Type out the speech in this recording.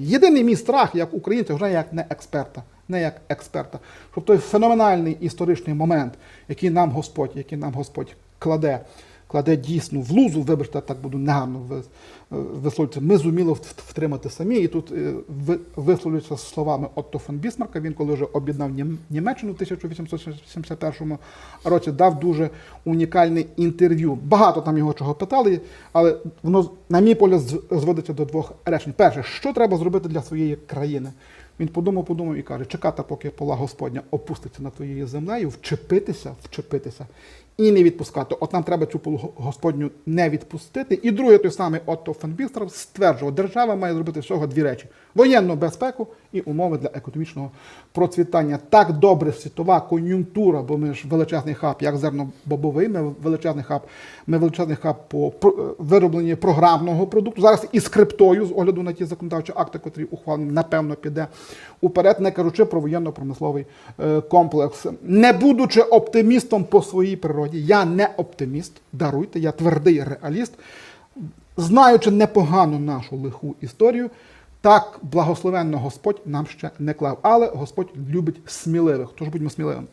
Єдиний мій страх, як українця, вже як не експерта, не як експерта, щоб той феноменальний історичний момент, який нам Господь, який нам Господь кладе, кладе дійсно в лузу, вибачте, так буду негарно ви- висловлюватися, ми зуміли вт- втримати самі. І тут е, ви- висловлюються словами Отто фон Бісмарка, він коли вже об'єднав Нім- Німеччину в 1871 році, дав дуже унікальне інтерв'ю. Багато там його чого питали, але воно, на мій погляд, зводиться до двох речень. Перше, що треба зробити для своєї країни? Він подумав, подумав і каже: чекати, поки пола Господня опуститься над твоєю землею, вчепитися, вчепитися і не відпускати. От нам треба цю полу Господню не відпустити. І друге, той самий Отто фон стверджував, держава має зробити всього дві речі: воєнну безпеку і умови для економічного процвітання. Так добре світова кон'юнктура, бо ми ж величезний хаб, як зернобобовий, ми величезний хаб, ми величезний хаб по про- виробленні програмного продукту. Зараз і з криптою, з огляду на ті законодавчі акти, котрі ухвалені, напевно, піде уперед, не кажучи про воєнно-промисловий е, комплекс. Не будучи оптимістом по своїй природі, я не оптиміст, даруйте, я твердий реаліст. Знаючи непогану нашу лиху історію, так благословенно Господь нам ще не клав. Але Господь любить сміливих. Тож будьмо сміливими.